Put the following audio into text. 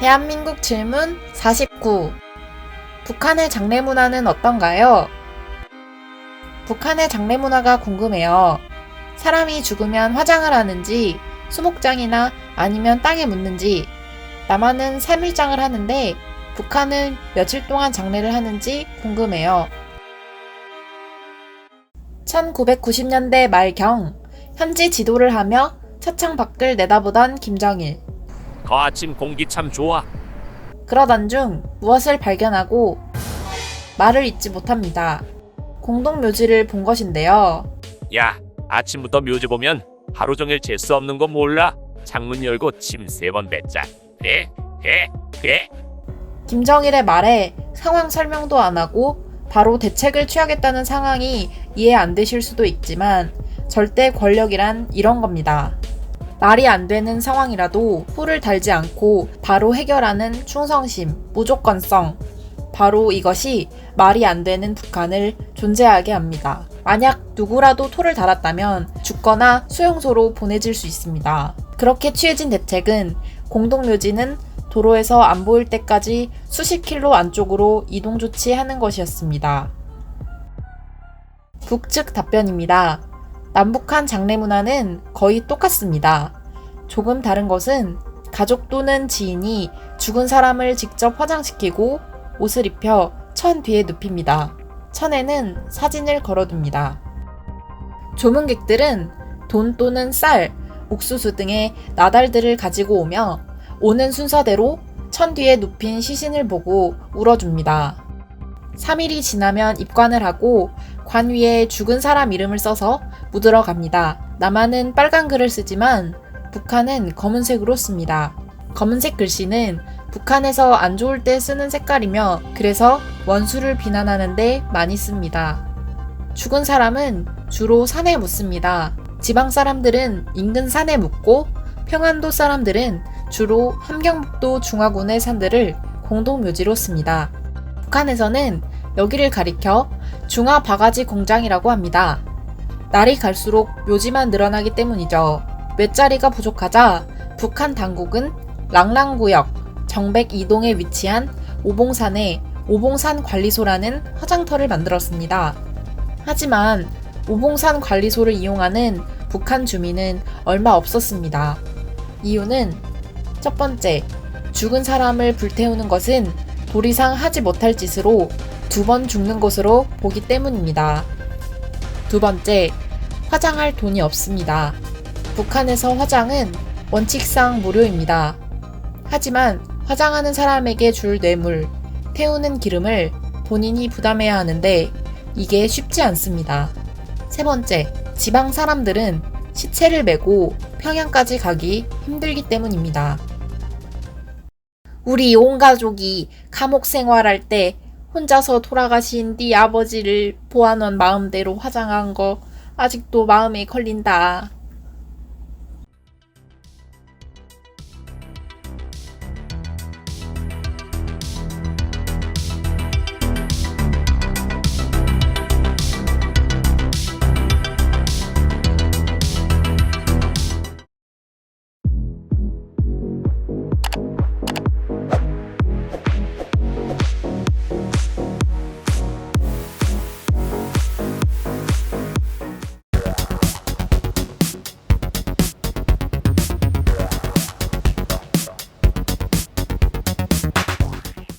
대한민국 질문 49. 북한의 장례 문화는 어떤가요? 북한의 장례 문화가 궁금해요. 사람이 죽으면 화장을 하는지, 수목장이나 아니면 땅에 묻는지, 남한은 3일장을 하는데, 북한은 며칠 동안 장례를 하는지 궁금해요. 1990년대 말경, 현지 지도를 하며 차창 밖을 내다보던 김정일. 그 아침 공기 참 좋아. 그러던 중 무엇을 발견하고 말을 잇지 못합니다. 공동 묘지를 본 것인데요. 야, 아침부터 묘지 보면 하루 종일 재수 없는 거 몰라? 창문 열고 침 세 번 뱉자. 해, 해, 해. 김정일의 말에 상황 설명도 안 하고 바로 대책을 취하겠다는 상황이 이해 안 되실 수도 있지만 절대 권력이란 이런 겁니다. 말이 안 되는 상황이라도 풀을 달지 않고 바로 해결하는 충성심, 무조건성. 바로 이것이 말이 안 되는 북한을 존재하게 합니다. 만약 누구라도 토를 달았다면 죽거나 수용소로 보내질 수 있습니다. 그렇게 취해진 대책은 공동묘지는 도로에서 안 보일 때까지 수십 킬로 안쪽으로 이동 조치하는 것이었습니다. 북측 답변입니다. 남북한 장례 문화는 거의 똑같습니다. 조금 다른 것은 가족 또는 지인이 죽은 사람을 직접 화장시키고 옷을 입혀 천 뒤에 눕힙니다. 천에는 사진을 걸어둡니다. 조문객들은 돈 또는 쌀, 옥수수 등의 나달들을 가지고 오며 오는 순서대로 천 뒤에 눕힌 시신을 보고 울어줍니다. 3일이 지나면 입관을 하고 관 위에 죽은 사람 이름을 써서 묻으러 갑니다. 남한은 빨간 글을 쓰지만 북한은 검은색으로 씁니다. 검은색 글씨는 북한에서 안 좋을 때 쓰는 색깔이며 그래서 원수를 비난하는데 많이 씁니다. 죽은 사람은 주로 산에 묻습니다. 지방 사람들은 인근 산에 묻고 평안도 사람들은 주로 함경북도 중화군의 산들을 공동묘지로 씁니다. 북한에서는 여기를 가리켜 중화 바가지 공장이라고 합니다. 날이 갈수록 묘지만 늘어나기 때문이죠. 맷자리가 부족하자 북한 당국은 랑랑구역 정백 이동에 위치한 오봉산에 오봉산 관리소라는 화장터를 만들었습니다. 하지만 오봉산 관리소를 이용하는 북한 주민은 얼마 없었습니다. 이유는 첫 번째, 죽은 사람을 불태우는 것은 도리상 하지 못할 짓으로 두 번 죽는 것으로 보기 때문입니다. 두 번째, 화장할 돈이 없습니다. 북한에서 화장은 원칙상 무료입니다. 하지만 화장하는 사람에게 줄 뇌물, 태우는 기름을 본인이 부담해야 하는데 이게 쉽지 않습니다. 세 번째, 지방 사람들은 시체를 메고 평양까지 가기 힘들기 때문입니다. 우리 온 가족이 감옥 생활할 때 혼자서 돌아가신 네 아버지를 보아놓은 마음대로 화장한 거 아직도 마음에 걸린다.